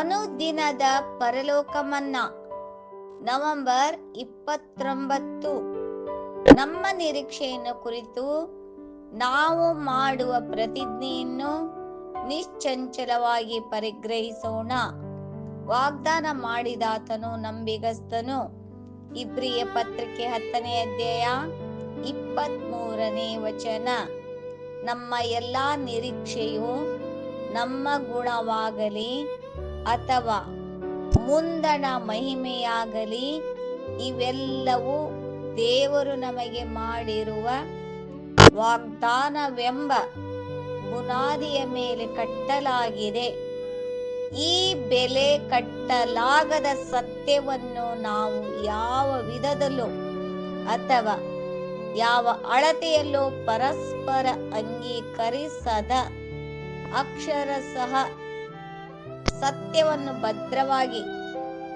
ಪ್ರತಿದಿನದ ದಿನದ ಪರಲೋಕಮನ್ನ. ನವೆಂಬರ್ ಇಪ್ಪತ್ತೊಂಬತ್ತು. ನಮ್ಮ ನಿರೀಕ್ಷೆಯನ್ನು ಕುರಿತು ನಾವು ಮಾಡುವ ಪ್ರತಿಜ್ಞೆಯನ್ನು ನಿಶ್ಚಂಚಲವಾಗಿ ಪರಿಗ್ರಹಿಸೋಣ. ವಾಗ್ದಾನ ಮಾಡಿದಾತನು, ನಂಬಿಗಸ್ತನು. ಇಬ್ರಿಯ ಪತ್ರಿಕೆ ಹತ್ತನೇ ಅಧ್ಯಾಯ ಇಪ್ಪತ್ತ್ ಮೂರನೇ ವಚನ. ನಮ್ಮ ಎಲ್ಲಾ ನಿರೀಕ್ಷೆಯು ನಮ್ಮ ಗುಣವಾಗಲಿ ಅಥವಾ ಮುಂದಣ ಮಹಿಮೆಯಾಗಲಿ, ಇವೆಲ್ಲವೂ ದೇವರು ನಮಗೆ ಮಾಡಿರುವ ವಾಗ್ದಾನವೆಂಬ ಬುನಾದಿಯ ಮೇಲೆ ಕಟ್ಟಲಾಗಿದೆ. ಈ ಬೆಲೆ ಕಟ್ಟಲಾಗದ ಸತ್ಯವನ್ನು ನಾವು ಯಾವ ವಿಧದಲ್ಲೂ ಅಥವಾ ಯಾವ ಅಳತೆಯಲ್ಲೂ ಪರಸ್ಪರ ಅಂಗೀಕರಿಸದ ಅಕ್ಷರ ಸಹ ಸತ್ಯವನ್ನು ಭದ್ರವಾಗಿ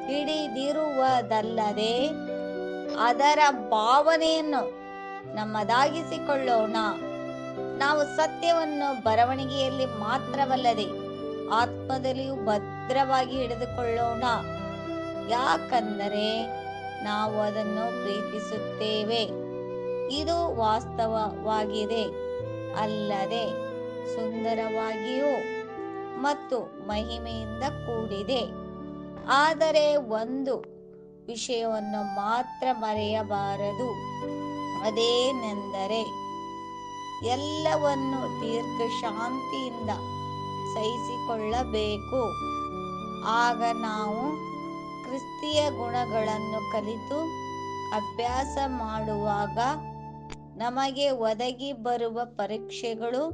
ಹಿಡಿದಿರುವುದಲ್ಲದೆ ಅದರ ಭಾವನೆಯನ್ನು ನಮ್ಮದಾಗಿಸಿಕೊಳ್ಳೋಣ. ನಾವು ಸತ್ಯವನ್ನು ಬರವಣಿಗೆಯಲ್ಲಿ ಮಾತ್ರವಲ್ಲದೆ ಆತ್ಮದಲ್ಲಿಯೂ ಭದ್ರವಾಗಿ ಹಿಡಿದುಕೊಳ್ಳೋಣ. ಯಾಕಂದರೆ ನಾವು ಅದನ್ನು ಪ್ರೀತಿಸುತ್ತೇವೆ. ಇದು ವಾಸ್ತವವಾಗಿದೆ. ಅಲ್ಲದೆ ಸುಂದರವಾಗಿಯೂ ಮತ್ತು ಮಹಿಮೆಯಿಂದ ಕೂಡಿದೆ. ಆದರೆ ಒಂದು ವಿಷಯವನ್ನು ಮಾತ್ರ ಮರೆಯಬಾರದು. ಅದೇನೆಂದರೆ, ಎಲ್ಲವನ್ನು ದೀರ್ಘ ಶಾಂತಿಯಿಂದ ಸಹಿಸಿಕೊಳ್ಳಬೇಕು. ಆಗ ನಾವು ಕ್ರಿಸ್ತಿಯ ಗುಣಗಳನ್ನು ಕಲಿತು ಅಭ್ಯಾಸ ಮಾಡುವಾಗ ನಮಗೆ ಒದಗಿ ಬರುವ ಪರೀಕ್ಷೆಗಳು,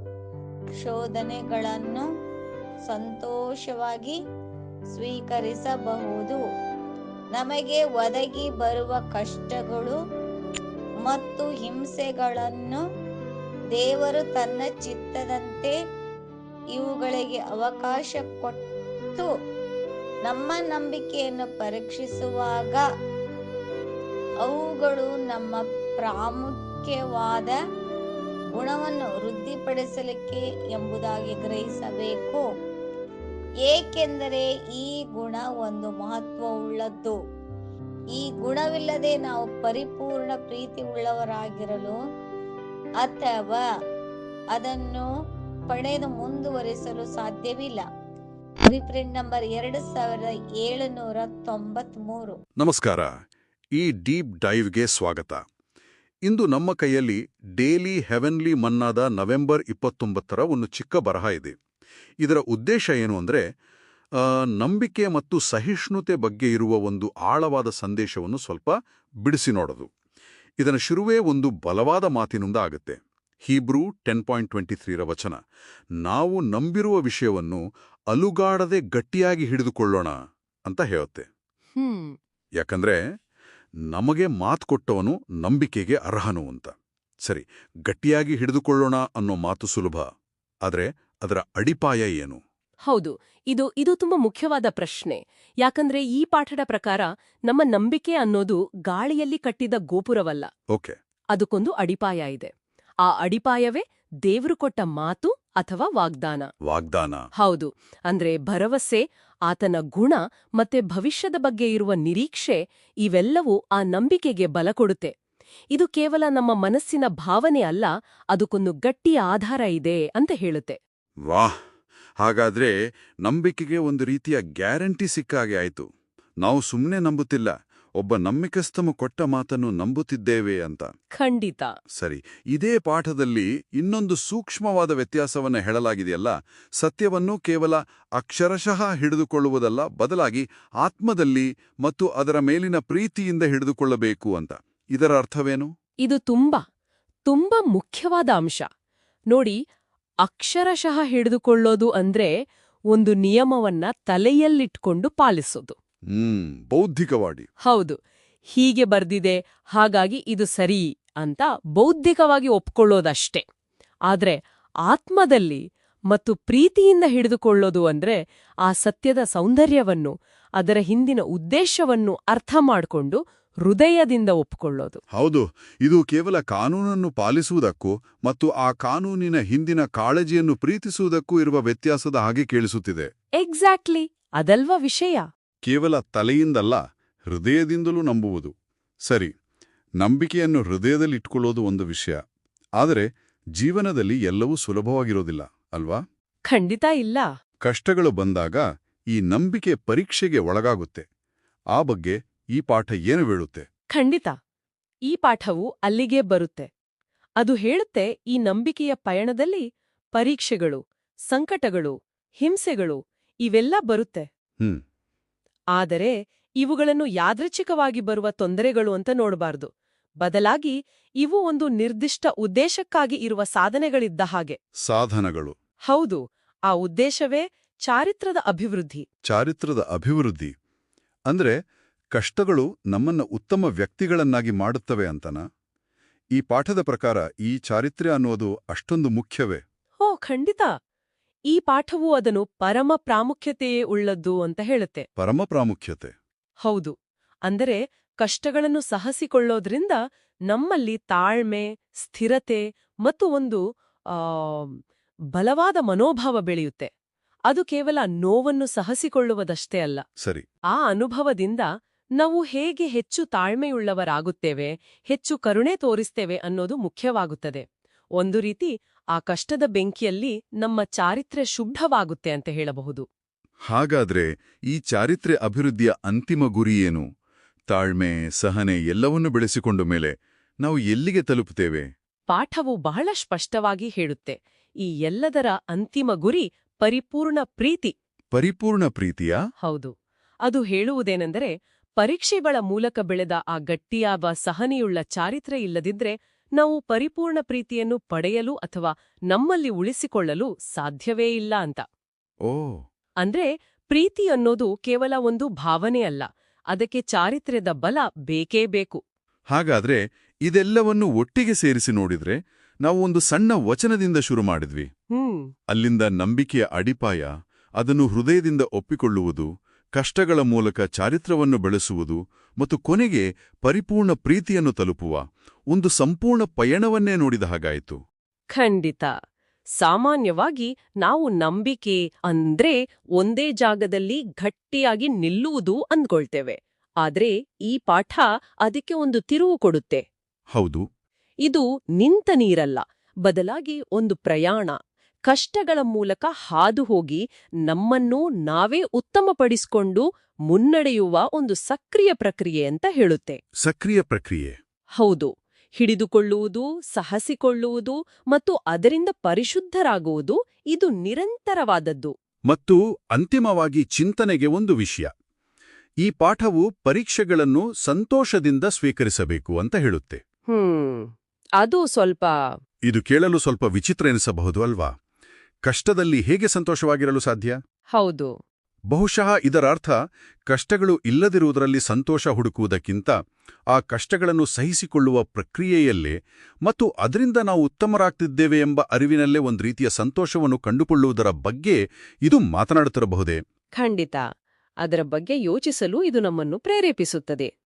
ಶೋಧನೆಗಳನ್ನು ಸಂತೋಷವಾಗಿ ಸ್ವೀಕರಿಸಬಹುದು. ನಮಗೆ ಒದಗಿ ಬರುವ ಕಷ್ಟಗಳು ಮತ್ತು ಹಿಂಸೆಗಳನ್ನು ದೇವರು ತನ್ನ ಚಿತ್ತದಂತೆ ಇವುಗಳಿಗೆ ಅವಕಾಶ ಕೊಟ್ಟು ನಮ್ಮ ನಂಬಿಕೆಯನ್ನು ಪರೀಕ್ಷಿಸುವಾಗ ಅವುಗಳು ನಮ್ಮ ಪ್ರಾಮುಖ್ಯವಾದ ಗುಣವನ್ನು ವೃದ್ಧಿಪಡಿಸಲಿಕ್ಕೆ ಎಂಬುದಾಗಿ ಗ್ರಹಿಸಬೇಕು. ಏಕೆಂದರೆ ಈ ಗುಣ ಒಂದು ಮಹತ್ವವುಳ್ಳದ್ದು. ಈ ಗುಣವಿಲ್ಲದೆ ನಾವು ಪರಿಪೂರ್ಣ ಪ್ರೀತಿ ಉಳ್ಳವರಾಗಿರಲು ಅಥವಾ ಅದನ್ನು ಪಡೆದು ಮುಂದುವರಿಸಲು ಸಾಧ್ಯವಿಲ್ಲ. ರಿಪ್ರಿಂಟ್ ನಂಬರ್ ಎರಡು ಸಾವಿರದ ಏಳುನೂರ ತೊಂಬತ್ ಮೂರು ನಮಸ್ಕಾರ. ಈ ಡೀಪ್ ಡೈವ್ಗೆ ಸ್ವಾಗತ. ಇಂದು ನಮ್ಮ ಕೈಯಲ್ಲಿ ಡೇಲಿ ಹೆವೆನ್ಲಿ ಮನ್ನಾದ ನವೆಂಬರ್ ಇಪ್ಪತ್ತೊಂಬತ್ತರ ಒಂದು ಚಿಕ್ಕ ಬರಹ ಇದೆ. ಇದರ ಉದ್ದೇಶ ಏನು ಅಂದರೆ ನಂಬಿಕೆ ಮತ್ತು ಸಹಿಷ್ಣುತೆ ಬಗ್ಗೆ ಇರುವ ಒಂದು ಆಳವಾದ ಸಂದೇಶವನ್ನು ಸ್ವಲ್ಪ ಬಿಡಿಸಿ ನೋಡೋದು. ಇದರ ಶುರುವೇ ಒಂದು ಬಲವಾದ ಮಾತಿನಿಂದ ಆಗುತ್ತೆ. ಹೀಬ್ರೂ ಟೆನ್ ಪಾಯಿಂಟ್ ಟ್ವೆಂಟಿ ತ್ರೀರ ವಚನ. ನಾವು ನಂಬಿರುವ ವಿಷಯವನ್ನು ಅಲುಗಾಡದೆ ಗಟ್ಟಿಯಾಗಿ ಹಿಡಿದುಕೊಳ್ಳೋಣ ಅಂತ ಹೇಳುತ್ತೆ. ಯಾಕಂದರೆ ಯಾಕಂದ್ರೆ ನಮಗೆ ಮಾತು ಕೊಟ್ಟವನು ನಂಬಿಕೆಗೆ ಅರ್ಹನು ಅಂತ. ಸರಿ ಗಟ್ಟಿಯಾಗಿ ಹಿಡಿದುಕೊಳ್ಳೋಣ ಅನ್ನೋ ಮಾತು ಸುಲಭ. ಆದರೆ ಅದರ ಅಡಿಪಾಯ ಏನು? ಹೌದು ಇದು ಇದು ತುಂಬಾ ಮುಖ್ಯವಾದ ಪ್ರಶ್ನೆ. ಯಾಕಂದ್ರೆ ಈ ಪಾಠದ ಪ್ರಕಾರ ನಮ್ಮ ನಂಬಿಕೆ ಅನ್ನೋದು ಗಾಳಿಯಲ್ಲಿ ಕಟ್ಟಿದ ಗೋಪುರವಲ್ಲ. ಓಕೆ. ಅದಕ್ಕೊಂದು ಅಡಿಪಾಯ ಇದೆ. ಆ ಅಡಿಪಾಯವೇ ದೇವರು ಕೊಟ್ಟ ಮಾತು ಅಥವಾ ವಾಗ್ದಾನ. ವಾಗ್ದಾನ. ಹೌದು ಅಂದ್ರೆ ಭರವಸೆ ಆತನ ಗುಣ ಮತ್ತೆ ಭವಿಷ್ಯದ ಬಗ್ಗೆ ಇರುವ ನಿರೀಕ್ಷೆ ಇವೆಲ್ಲವೂ ಆ ನಂಬಿಕೆಗೆ ಬಲ ಕೊಡುತ್ತೆ. ಇದು ಕೇವಲ ನಮ್ಮ ಮನಸ್ಸಿನ ಭಾವನೆ ಅಲ್ಲ ಅದಕ್ಕೊಂದು ಗಟ್ಟಿಯ ಆಧಾರ ಇದೆ ಅಂತ ಹೇಳುತ್ತೆ. ವಾಹ್ ಹಾಗಾದ್ರೆ ನಂಬಿಕೆಗೆ ಒಂದು ರೀತಿಯ ಗ್ಯಾರಂಟಿ ಸಿಕ್ಕಾಗೆ ಆಯ್ತು. ನಾವು ಸುಮ್ಮನೆ ನಂಬುತ್ತಿಲ್ಲ ಒಬ್ಬ ನಂಬಿಕಸ್ತಮ ಕೊಟ್ಟ ಮಾತನ್ನು ನಂಬುತ್ತಿದ್ದೇವೆ ಅಂತ. ಖಂಡಿತ. ಸರಿ ಇದೇ ಪಾಠದಲ್ಲಿ ಇನ್ನೊಂದು ಸೂಕ್ಷ್ಮವಾದ ವ್ಯತ್ಯಾಸವನ್ನ ಹೇಳಲಾಗಿದೆಯಲ್ಲ ಸತ್ಯವನ್ನು ಕೇವಲ ಅಕ್ಷರಶಃ ಹಿಡಿದುಕೊಳ್ಳುವುದಲ್ಲ ಬದಲಾಗಿ ಆತ್ಮದಲ್ಲಿ ಮತ್ತು ಅದರ ಮೇಲಿನ ಪ್ರೀತಿಯಿಂದ ಹಿಡಿದುಕೊಳ್ಳಬೇಕು ಅಂತ. ಇದರ ಅರ್ಥವೇನು? ಇದು ತುಂಬಾ ತುಂಬಾ ಮುಖ್ಯವಾದ ಅಂಶ. ನೋಡಿ ಅಕ್ಷರಶಃ ಹಿಡಿದುಕೊಳ್ಳೋದು ಅಂದ್ರೆ ಒಂದು ನಿಯಮವನ್ನ ತಲೆಯಲ್ಲಿಟ್ಕೊಂಡು ಪಾಲಿಸೋದು. ಹ್ಮ್ ಬೌದ್ಧಿಕವಾಡಿ ಹೌದು. ಹೀಗೆ ಬರ್ದಿದೆ ಹಾಗಾಗಿ ಇದು ಸರಿ ಅಂತ ಬೌದ್ಧಿಕವಾಗಿ ಒಪ್ಕೊಳ್ಳೋದಷ್ಟೇ. ಆದ್ರೆ ಆತ್ಮದಲ್ಲಿ ಮತ್ತು ಪ್ರೀತಿಯಿಂದ ಹಿಡಿದುಕೊಳ್ಳೋದು ಅಂದ್ರೆ ಆ ಸತ್ಯದ ಸೌಂದರ್ಯವನ್ನು ಅದರ ಹಿಂದಿನ ಉದ್ದೇಶವನ್ನು ಅರ್ಥ ಮಾಡ್ಕೊಂಡು ಹೃದಯದಿಂದ ಒಪ್ಪಿಕೊಳ್ಳೋದು ಹೌದು ಇದು ಕೇವಲ ಕಾನೂನನ್ನು ಪಾಲಿಸುವುದಕ್ಕೂ ಮತ್ತು ಆ ಕಾನೂನಿನ ಹಿಂದಿನ ಕಾಳಜಿಯನ್ನು ಪ್ರೀತಿಸುವುದಕ್ಕೂ ಇರುವ ವ್ಯತ್ಯಾಸದ ಹಾಗೆ ಕೇಳಿಸುತ್ತಿದೆ. ಎಕ್ಸಾಕ್ಟ್ಲಿ ಅದಲ್ವಾ ವಿಷಯ? ಕೇವಲ ತಲೆಯಿಂದಲ್ಲ ಹೃದಯದಿಂದಲೂ ನಂಬುವುದು. ಸರಿ ನಂಬಿಕೆಯನ್ನು ಹೃದಯದಲ್ಲಿಟ್ಕೊಳ್ಳೋದು ಒಂದು ವಿಷಯ. ಆದರೆ ಜೀವನದಲ್ಲಿ ಎಲ್ಲವೂ ಸುಲಭವಾಗಿರೋದಿಲ್ಲ ಅಲ್ವಾ? ಖಂಡಿತ ಇಲ್ಲ. ಕಷ್ಟಗಳು ಬಂದಾಗ ಈ ನಂಬಿಕೆ ಪರೀಕ್ಷೆಗೆ ಒಳಗಾಗುತ್ತೆ. ಆ ಬಗ್ಗೆ ಈ ಪಾಠ ಏನು ಹೇಳುತ್ತೆ ಖಂಡಿತ. ಈ ಪಾಠವು ಅಲ್ಲಿಗೆ ಬರುತ್ತೆ. ಅದು ಹೇಳುತ್ತೆ ಈ ನಂಬಿಕೆಯ ಪಯಣದಲ್ಲಿ ಪರೀಕ್ಷೆಗಳು ಸಂಕಟಗಳು ಹಿಂಸೆಗಳು ಇವೆಲ್ಲ ಬರುತ್ತೆ. ಹ್ಮ್. ಆದರೆ ಇವುಗಳನ್ನು ಯಾದೃಚ್ಛಿಕವಾಗಿ ಬರುವ ತೊಂದರೆಗಳು ಅಂತ ನೋಡಬಾರದು. ಬದಲಾಗಿ ಇವು ಒಂದು ನಿರ್ದಿಷ್ಟ ಉದ್ದೇಶಕ್ಕಾಗಿ ಇರುವ ಸಾಧನೆಗಳಿದ್ದ ಹಾಗೆ. ಸಾಧನಗಳು. ಹೌದು ಆ ಉದ್ದೇಶವೇ ಚಾರಿತ್ರದ ಅಭಿವೃದ್ಧಿ. ಚಾರಿತ್ರದ ಅಭಿವೃದ್ಧಿ. ಅಂದ್ರೆ ಕಷ್ಟಗಳು ನಮ್ಮನ್ನು ಉತ್ತಮ ವ್ಯಕ್ತಿಗಳನ್ನಾಗಿ ಮಾಡುತ್ತವೆ ಅಂತನ? ಈ ಪಾಠದ ಪ್ರಕಾರ ಈ ಚಾರಿತ್ರ್ಯ ಅನ್ನೋದು ಅಷ್ಟೊಂದು ಮುಖ್ಯವೇ? ಓ ಖಂಡಿತ. ಈ ಪಾಠವು ಅದನ್ನು ಪರಮ ಪ್ರಾಮುಖ್ಯತೆಯೇ ಉಳ್ಳದ್ದು ಅಂತ ಹೇಳುತ್ತೆ. ಪರಮ ಪ್ರಾಮುಖ್ಯತೆ. ಹೌದು. ಅಂದರೆ ಕಷ್ಟಗಳನ್ನು ಸಹಸಿಕೊಳ್ಳೋದ್ರಿಂದ ನಮ್ಮಲ್ಲಿ ತಾಳ್ಮೆ ಸ್ಥಿರತೆ ಮತ್ತು ಒಂದು ಬಲವಾದ ಮನೋಭಾವ ಬೆಳೆಯುತ್ತೆ. ಅದು ಕೇವಲ ನೋವನ್ನು ಸಹಸಿಕೊಳ್ಳುವುದಷ್ಟೇ ಅಲ್ಲ. ಸರಿ. ಆ ಅನುಭವದಿಂದ ನಾವು ಹೇಗೆ ಹೆಚ್ಚು ತಾಳ್ಮೆಯುಳ್ಳವರಾಗುತ್ತೇವೆ ಹೆಚ್ಚು ಕರುಣೆ ತೋರಿಸ್ತೇವೆ ಅನ್ನೋದು ಮುಖ್ಯವಾಗುತ್ತದೆ. ಒಂದು ರೀತಿ ಆ ಕಷ್ಟದ ಬೆಂಕಿಯಲ್ಲಿ ನಮ್ಮ ಚಾರಿತ್ರ್ಯ ಶುದ್ಧವಾಗುತ್ತೆ ಅಂತ ಹೇಳಬಹುದು. ಹಾಗಾದ್ರೆ ಈ ಚಾರಿತ್ರ್ಯ ಅಭಿವೃದ್ಧಿಯ ಅಂತಿಮ ಗುರಿಯೇನು ತಾಳ್ಮೆ ಸಹನೆ ಎಲ್ಲವನ್ನೂ ಬೆಳೆಸಿಕೊಂಡ ಮೇಲೆ ನಾವು ಎಲ್ಲಿಗೆ ತಲುಪುತ್ತೇವೆ? ಪಾಠವು ಬಹಳ ಸ್ಪಷ್ಟವಾಗಿ ಹೇಳುತ್ತೆ. ಈ ಎಲ್ಲದರ ಅಂತಿಮ ಗುರಿ ಪರಿಪೂರ್ಣ ಪ್ರೀತಿ. ಪರಿಪೂರ್ಣ ಪ್ರೀತಿಯಾ? ಹೌದು. ಅದು ಹೇಳುವುದೇನೆಂದರೆ ಪರೀಕ್ಷೆಗಳ ಮೂಲಕ ಬೆಳೆದ ಆ ಗಟ್ಟಿಯಾದ ಸಹನೆಯುಳ್ಳ ಚಾರಿತ್ರೆ ಇಲ್ಲದಿದ್ರೆ ನಾವು ಪರಿಪೂರ್ಣ ಪ್ರೀತಿಯನ್ನು ಪಡೆಯಲು ಅಥವಾ ನಮ್ಮಲ್ಲಿ ಉಳಿಸಿಕೊಳ್ಳಲು ಸಾಧ್ಯವೇ ಇಲ್ಲ ಅಂತ. ಓ. ಅಂದ್ರೆ ಪ್ರೀತಿ ಅನ್ನೋದು ಕೇವಲ ಒಂದು ಭಾವನೆ ಅಲ್ಲ ಅದಕ್ಕೆ ಚಾರಿತ್ರ್ಯದ ಬಲ ಬೇಕೇ ಬೇಕು. ಹಾಗಾದ್ರೆ ಇದೆಲ್ಲವನ್ನು ಒಟ್ಟಿಗೆ ಸೇರಿಸಿ ನೋಡಿದ್ರೆ ನಾವು ಒಂದು ಸಣ್ಣ ವಚನದಿಂದ ಶುರು ಮಾಡಿದ್ವಿ. ಹ್ಮ್. ಅಲ್ಲಿಂದ ನಂಬಿಕೆಯ ಅಡಿಪಾಯ ಅದನ್ನು ಹೃದಯದಿಂದ ಒಪ್ಪಿಕೊಳ್ಳುವುದು ಕಷ್ಟಗಳ ಮೂಲಕ ಚಾರಿತ್ರವನ್ನು ಬೆಳೆಸುವುದು ಮತ್ತು ಕೊನೆಗೆ ಪರಿಪೂರ್ಣ ಪ್ರೀತಿಯನ್ನು ತಲುಪುವ ಒಂದು ಸಂಪೂರ್ಣ ಪಯಣವನ್ನೇ ನೋಡಿದ ಹಾಗಾಯಿತು. ಖಂಡಿತ. ಸಾಮಾನ್ಯವಾಗಿ ನಾವು ನಂಬಿಕೆ ಅಂದ್ರೆ ಒಂದೇ ಜಾಗದಲ್ಲಿ ಗಟ್ಟಿಯಾಗಿ ನಿಲ್ಲುವುದು ಅಂದ್ಕೊಳ್ತೇವೆ. ಆದ್ರೆ ಈ ಪಾಠ ಅದಕ್ಕೆ ಒಂದು ತಿರುವು ಕೊಡುತ್ತೆ. ಹೌದು. ಇದು ನಿಂತ ನೀರಲ್ಲ ಬದಲಾಗಿ ಒಂದು ಪ್ರಯಾಣ. ಕಷ್ಟಗಳ ಮೂಲಕ ಹಾದು ಹೋಗಿ ನಮ್ಮನ್ನು ನಾವೇ ಉತ್ತಮಪಡಿಸಿಕೊಂಡು ಮುನ್ನಡೆಯುವ ಒಂದು ಸಕ್ರಿಯ ಪ್ರಕ್ರಿಯೆ ಅಂತ ಹೇಳುತ್ತೆ. ಸಕ್ರಿಯ ಪ್ರಕ್ರಿಯೆ. ಹೌದು. ಹಿಡಿದುಕೊಳ್ಳುವುದು ಸಹಸಿಕೊಳ್ಳುವುದು ಮತ್ತು ಅದರಿಂದ ಪರಿಶುದ್ಧರಾಗುವುದು ಇದು ನಿರಂತರವಾದದ್ದು. ಮತ್ತು ಅಂತಿಮವಾಗಿ ಚಿಂತನೆಗೆ ಒಂದು ವಿಷಯ. ಈ ಪಾಠವು ಪರೀಕ್ಷೆಗಳನ್ನು ಸಂತೋಷದಿಂದ ಸ್ವೀಕರಿಸಬೇಕು ಅಂತ ಹೇಳುತ್ತೆ. ಹ್ಮ್. ಅದು ಸ್ವಲ್ಪ ಇದು ಕೇಳಲು ಸ್ವಲ್ಪ ವಿಚಿತ್ರ ಎನಿಸಬಹುದು ಅಲ್ವಾ? ಕಷ್ಟದಲ್ಲಿ ಹೇಗೆ ಸಂತೋಷವಾಗಿರಲು ಸಾಧ್ಯ? ಹೌದು. ಬಹುಶಃ ಇದರ ಅರ್ಥ ಕಷ್ಟಗಳು ಇಲ್ಲದಿರುವುದರಲ್ಲಿ ಸಂತೋಷ ಹುಡುಕುವುದಕ್ಕಿಂತ ಆ ಕಷ್ಟಗಳನ್ನು ಸಹಿಸಿಕೊಳ್ಳುವ ಪ್ರಕ್ರಿಯೆಯಲ್ಲೇ ಮತ್ತು ಅದರಿಂದ ನಾವು ಉತ್ತಮರಾಗ್ತಿದ್ದೇವೆ ಎಂಬ ಅರಿವಿನಲ್ಲೇ ಒಂದು ರೀತಿಯ ಸಂತೋಷವನ್ನು ಕಂಡುಕೊಳ್ಳುವುದರ ಬಗ್ಗೆ ಇದು ಮಾತನಾಡುತ್ತಿರಬಹುದೇ? ಖಂಡಿತ. ಅದರ ಬಗ್ಗೆ ಯೋಚಿಸಲು ಇದು ನಮ್ಮನ್ನು ಪ್ರೇರೇಪಿಸುತ್ತದೆ.